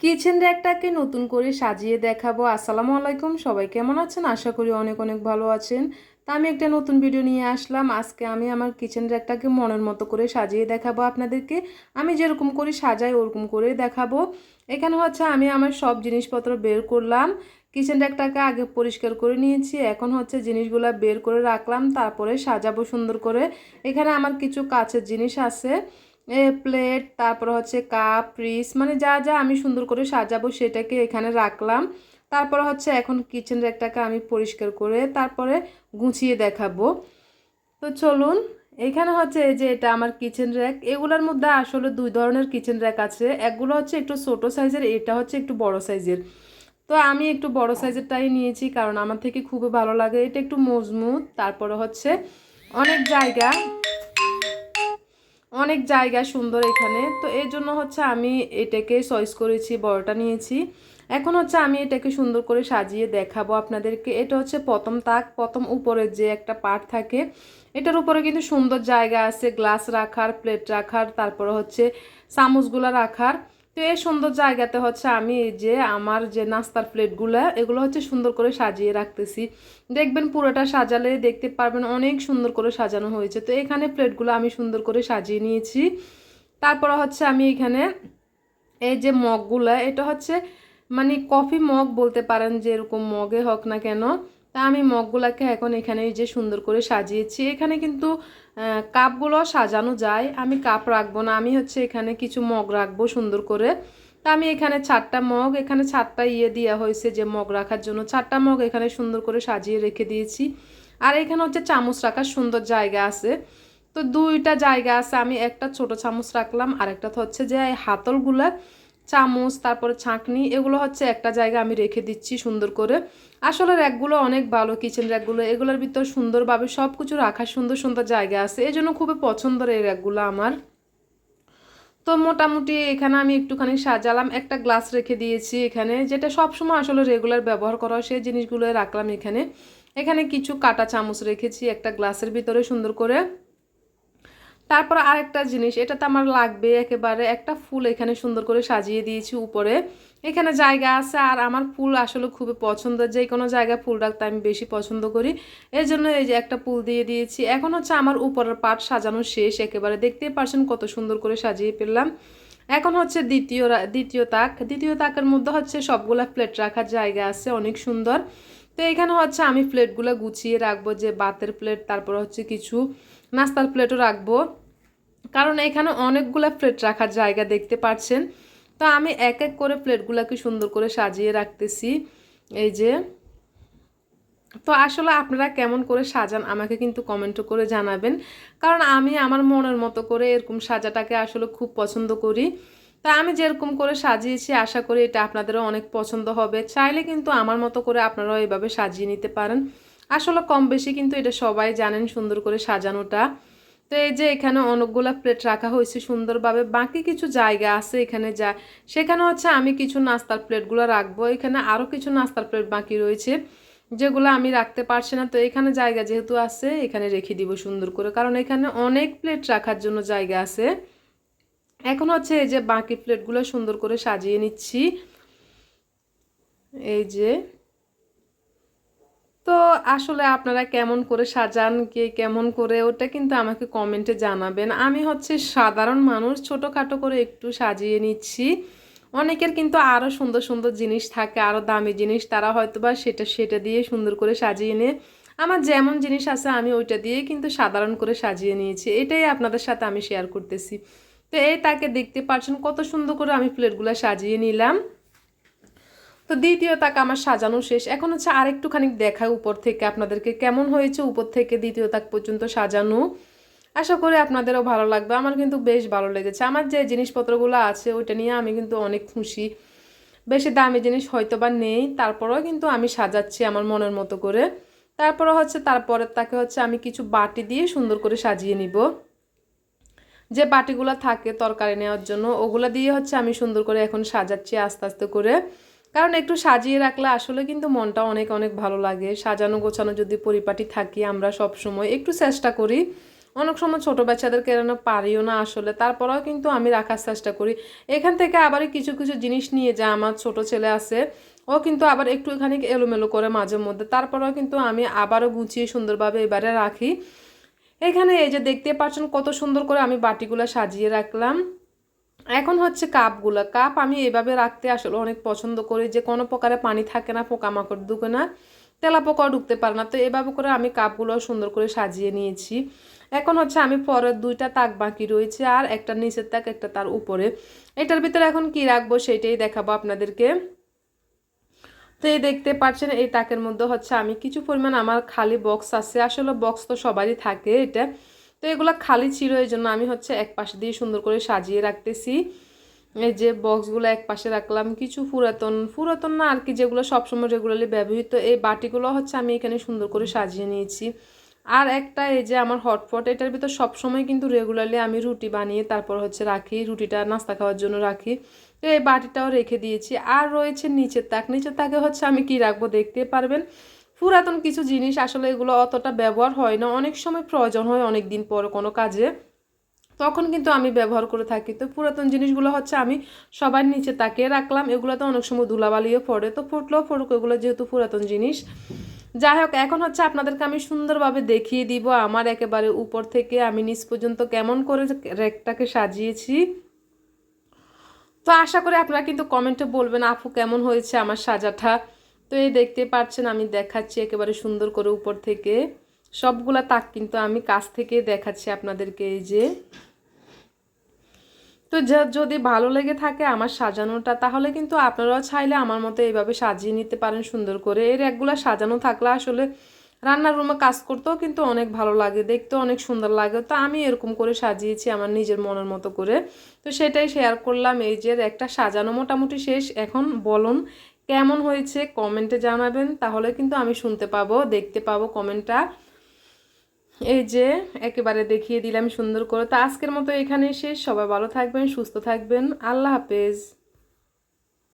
Kitchen র্যাকটাকে নতুন করে সাজিয়ে দেখাবো। আসসালামু আলাইকুম, সবাই কেমন আছেন? আশা করি অনেক অনেক ভালো আছেন। তা আমি একটা নতুন ভিডিও নিয়ে আসলাম। আজকে আমি আমার কিচেন র্যাকটাকে মনের মতো করে সাজিয়ে দেখাবো আপনাদেরকে। আমি যেরকম করে সাজাই, ওরকম করে দেখাবো। এখানে হচ্ছে আমি আমার সব জিনিসপত্র বের করলাম। কিচেন র্যাকটাকে আগে পরিষ্কার করে নিয়েছি। এখন হচ্ছে জিনিসগুলো বের করে রাখলাম। তারপরে সাজাবো সুন্দর করে। এখানে আমার কিছু কাছের জিনিস আছে। প্লেট তারপর হচ্ছে কাপ ফ্রিজ মানে যা যা আমি সুন্দর করে সাজাবো সেটাকে এখানে রাখলাম। তারপর হচ্ছে এখন কিচেন র্যাকটাকে আমি পরিষ্কার করে তারপরে গুছিয়ে দেখাবো। তো চলুন, এখানে হচ্ছে যে এটা আমার কিচেন র্যাক এগুলোর মধ্যে আসলে দুই ধরনের কিচেন র্যাক আছে। একগুলো হচ্ছে একটু ছোটো সাইজের এটা হচ্ছে একটু বড় সাইজের তো আমি একটু বড় সাইজেরটাই নিয়েছি কারণ আমার থেকে খুবই ভালো লাগে। এটা একটু মজবুত, তারপরে হচ্ছে অনেক জায়গা অনেক জায়গা সুন্দর এখানে। তো এই জন্য হচ্ছে আমি এটাকে চয়েস করেছি, বড়টা নিয়েছি। এখন হচ্ছে আমি এটাকে সুন্দর করে সাজিয়ে দেখাবো আপনাদেরকে। এটা হচ্ছে প্রথম তাক, প্রথম উপরে যে একটা পাট থাকে, এটার উপরে কিন্তু সুন্দর জায়গা আছে গ্লাস রাখার প্লেট রাখার, তারপরে হচ্ছে চামচগুলো রাখার। তো এই সুন্দর জায়গাতে হচ্ছে আমি এই যে আমার যে নাস্তার প্লেটগুলো, এগুলো হচ্ছে সুন্দর করে সাজিয়ে রাখতেছি। দেখবেন পুরোটা সাজালে দেখতে পারবেন অনেক সুন্দর করে সাজানো হয়েছে। তো এখানে প্লেটগুলো আমি সুন্দর করে সাজিয়ে নিয়েছি। তারপর হচ্ছে আমি এখানে এই যে মগগুলো, এটা হচ্ছে মানে কফি মগ বলতে পারেন যে এরকম মগে হোক না কেন। তা আমি মগগুলোকে এখন এখানে যে সুন্দর করে সাজিয়েছি। এখানে কিন্তু কাপগুলো সাজানো যায়। আমি কাপ রাখব না, আমি হচ্ছে এখানে কিছু মগ রাখব সুন্দর করে। তা আমি এখানে চারটা মগ, এখানে চারটা ইয়ে দেওয়া হয়েছে যে মগ রাখার জন্য। চারটা মগ এখানে সুন্দর করে সাজিয়ে রেখে দিয়েছি। আর এখানে হচ্ছে চামচ রাখার সুন্দর জায়গা আছে। তো দুইটা জায়গা আছে। আমি একটা ছোট চামচ রাখলাম আর একটা হচ্ছে যে হাতলগুলা চামচ, তারপরে ছাঁকনি, এগুলো হচ্ছে একটা জায়গা আমি রেখে দিচ্ছি সুন্দর করে। আসলে র্যাকগুলো অনেক ভালো কিচেন র্যাকগুলো, এগুলোর ভিতর সুন্দরভাবে সব কিছু রাখার সুন্দর সুন্দর জায়গা আছে। এই জন্য খুবই পছন্দের এই র্যাকগুলো আমার। তো মোটামুটি এখানে আমি একটুখানি সাজালাম, একটা গ্লাস রেখে দিয়েছি এখানে, যেটা সবসময় আসলে রেগুলার ব্যবহার করা হয়, সেই জিনিসগুলো রাখলাম এখানে। এখানে কিছু কাটা চামচ রেখেছি একটা গ্লাসের ভিতরে সুন্দর করে। তারপর আরেকটা জিনিস, এটা তো আমার লাগবে একেবারে, একটা ফুল এখানে সুন্দর করে সাজিয়ে দিয়েছি উপরে। এখানে জায়গা আছে আর আমার ফুল আসলে খুবই পছন্দ, যে কোনো জায়গায় ফুল রাখতে আমি বেশি পছন্দ করি। এর জন্য এই যে একটা ফুল দিয়ে দিয়েছি। এখন হচ্ছে আমার উপরের পাট সাজানো শেষ একেবারে, দেখতেই পারছেন কত সুন্দর করে সাজিয়ে ফেললাম। এখন হচ্ছে দ্বিতীয় দ্বিতীয় তাক। দ্বিতীয় তাকের মধ্যে হচ্ছে সবগুলা প্লেট রাখার জায়গা আছে, অনেক সুন্দর। তো এখানে হচ্ছে আমি প্লেটগুলো গুছিয়ে রাখব, যে বাতের প্লেট তারপর হচ্ছে কিছু নাস্তার প্লেটও রাখব। কারণ এখানে অনেকগুলো প্লেট রাখার জায়গা দেখতে পাচ্ছেন। তো আমি এক এক করে প্লেটগুলোকে সুন্দর করে সাজিয়ে রাখতেছি। এই যে। তো আসলে আপনারা কেমন করে সাজান আমাকে কিন্তু কমেন্ট করে জানাবেন। কারণ আমি আমার মনের মতো করে এরকম সাজাটাকে আসলে খুব পছন্দ করি। তা আমি যেরকম করে সাজিয়েছি, আশা করি এটা আপনাদেরও অনেক পছন্দ হবে। চাইলে কিন্তু আমার মতো করে আপনারাও এভাবে সাজিয়ে নিতে পারেন। আসলে কম বেশি কিন্তু এটা সবাই জানেন সুন্দর করে সাজানোটা। তো এই যে এখানে অনেকগুলো প্লেট রাখা হয়েছে সুন্দরভাবে, বাকি কিছু জায়গা আছে এখানে যা, সেখানে হচ্ছে আমি কিছু নাস্তার প্লেটগুলো রাখব। এখানে আরও কিছু নাস্তার প্লেট বাকি রয়েছে, যেগুলো আমি রাখতে পারছি না। তো এখানে জায়গা যেহেতু আছে, এখানে রেখে দিব সুন্দর করে, কারণ এখানে অনেক প্লেট রাখার জন্য জায়গা আছে। এখন হচ্ছে এই যে বাকি প্লেটগুলো সুন্দর করে সাজিয়ে নিচ্ছি। এই যে তো আসলে আপনারা কেমন করে সাজান, কে কেমন করে, ওটা কিন্তু আমাকে কমেন্টে জানাবেন। আমি হচ্ছে সাধারণ মানুষ, ছোটোখাটো করে একটু সাজিয়ে নিচ্ছি। অনেকের কিন্তু আরও সুন্দর সুন্দর জিনিস থাকে আরও দামি জিনিস, তারা হয়তো বা সেটা সেটা দিয়ে সুন্দর করে সাজিয়ে নিয়ে। আমার যেমন জিনিস আছে, আমি ওইটা দিয়ে কিন্তু সাধারণ করে সাজিয়ে নিয়েছি। এটাই আপনাদের সাথে আমি শেয়ার করতেছি। তো এই তাকে দেখতে পাচ্ছেন, কত সুন্দর করে আমি প্লেটগুলো সাজিয়ে নিলাম। তো দ্বিতীয় তাক আমার সাজানো শেষ। এখন হচ্ছে আরেকটুখানি দেখা উপর থেকে আপনাদেরকে কেমন হয়েছে উপর থেকে দ্বিতীয় তাক পর্যন্ত সাজানো। আশা করি আপনাদেরও ভালো লাগবে। আমার কিন্তু বেশ ভালো লেগেছে। আমার যে জিনিসপত্রগুলো আছে, ওইটা নিয়ে আমি কিন্তু অনেক খুশি। বেশি দামি জিনিস হয়তো বা নেই, তারপরেও কিন্তু আমি সাজাচ্ছি আমার মনের মতো করে। তারপরে হচ্ছে তারপরের তাকে হচ্ছে আমি কিছু বাটি দিয়ে সুন্দর করে সাজিয়ে নিব। যে বাটিগুলো থাকে তরকারি নেওয়ার জন্য, ওগুলো দিয়ে হচ্ছে আমি সুন্দর করে এখন সাজাচ্ছি আস্তে আস্তে করে। কারণ একটু সাজিয়ে রাখলে আসলে কিন্তু মনটা অনেক অনেক ভালো লাগে। সাজানো, গোছানো যদি পরিপাটি থাকি, আমরা সব সময় একটু চেষ্টা করি। অনেক সময় ছোটো বাচ্চাদেরকে এড়ানো পারিও না আসলে, তারপরেও কিন্তু আমি রাখার চেষ্টা করি। এখান থেকে আবার কিছু কিছু জিনিস নিয়ে যা, আমার ছোট ছেলে আছে, ও কিন্তু আবার একটু এখানে এলোমেলো করে মাঝে মধ্যে, তারপরেও কিন্তু আমি আবারও গুছিয়ে সুন্দরভাবে এবারে রাখি। এখানে এই যে দেখতে পাচ্ছেন কত সুন্দর করে আমি বাটিগুলো সাজিয়ে রাখলাম। এখন হচ্ছে কাপগুলো। কাপ আমি এভাবে রাখতে আসলে অনেক পছন্দ করি যে কোনো প্রকারে পানি থাকে না, পোকামাকড় ঢুকে না তেলা পোকাও ঢুকতে পারে না। তো এভাবে করে আমি কাপগুলো সুন্দর করে সাজিয়ে নিয়েছি। এখন হচ্ছে আমি পরের দুইটা তাক বাকি রয়েছে আর একটা নিচের তাক, একটা তার উপরে। এটার ভিতরে এখন কি রাখব সেটাই দেখাবো আপনাদেরকে। তো এই দেখতে পাচ্ছেন, এই তাকের মধ্যে হচ্ছে আমি কিছু পরিমাণ আমার খালি বক্স আছে। আসলে বক্স তো সবারই থাকে এটা। তো এগুলো খালি ছিল, এই জন্য আমি হচ্ছে এক পাশে দিয়ে সুন্দর করে সাজিয়ে রাখতেছি। এই যে বক্সগুলো এক পাশে রাখলাম, কিছু পুরাতন পুরাতন না আর কি যেগুলো সবসময় রেগুলারলি ব্যবহৃত, এই বাটিগুলো হচ্ছে আমি এখানে সুন্দর করে সাজিয়ে নিয়েছি। আর একটা এই যে আমার হটপট এটার ভিতর সবসময় কিন্তু রেগুলারলি আমি রুটি বানিয়ে তারপর হচ্ছে রাখি, রুটিটা নাস্তা খাওয়ার জন্য রাখি। তো এই বাটিটাও রেখে দিয়েছি। আর রয়েছে নিচের তাক, নিচের তাকে হচ্ছে আমি কি রাখব দেখতে পারবেন? পুরাতন কিছু জিনিস আসলে এগুলো অতটা ব্যবহার হয় না। অনেক সময় প্রয়োজন হয় অনেক দিন পর কোনো কাজে। তখন কিন্তু আমি ব্যবহার করে থাকি। তো পুরাতন জিনিসগুলো হচ্ছে আমি সবার নিচে তাকিয়ে রাখলাম। এগুলো তো অনেক সময় ধুলাবালিও পড়ে। তো ফুটলেও পড়ুক, এগুলো যেহেতু পুরাতন জিনিস। যাই হোক, এখন হচ্ছে আপনাদেরকে আমি সুন্দরভাবে দেখিয়ে দিব আমার একেবারে উপর থেকে। আমি নিচ পর্যন্ত কেমন করে র্যাকটাকে সাজিয়েছি। তো আশা করি আপনারা কিন্তু কমেন্টে বলবেন, আপু, কেমন হয়েছে আমার সাজাটা? তো এই দেখতে পাচ্ছেন, আমি দেখাচ্ছি একেবারে সুন্দর করে উপর থেকে। সবগুলা তাক কিন্তু আমি কাছ থেকে দেখাচ্ছি আপনাদেরকে এই যে। তো যদি ভালো লেগে থাকে আমার সাজানোটা, তাহলে কিন্তু আপনারাও চাইলে আমার মতো এইভাবে সাজিয়ে নিতে পারেন সুন্দর করে। এর একগুলা সাজানো থাকলে আসলে রান্নার রুমে কাজ করতেও কিন্তু অনেক ভালো লাগে, দেখতেও অনেক সুন্দর লাগে। তো আমি এরকম করে সাজিয়েছি আমার নিজের মনের মতো করে। তো সেটাই শেয়ার করলাম, এই যে একটা সাজানো মোটামুটি শেষ। এখন বলুন কেমন হয়েছে কমেন্টে জানাবেন, তাহলে কিন্তু আমি শুনতে পাবো, দেখতে পাবো কমেন্টটা এই যে, একেবারে দেখিয়ে দিলাম সুন্দর করে। তো আজকের মতো এখানে শেষ। সবাই ভালো থাকবেন, সুস্থ থাকবেন। আল্লাহ হাফেজ।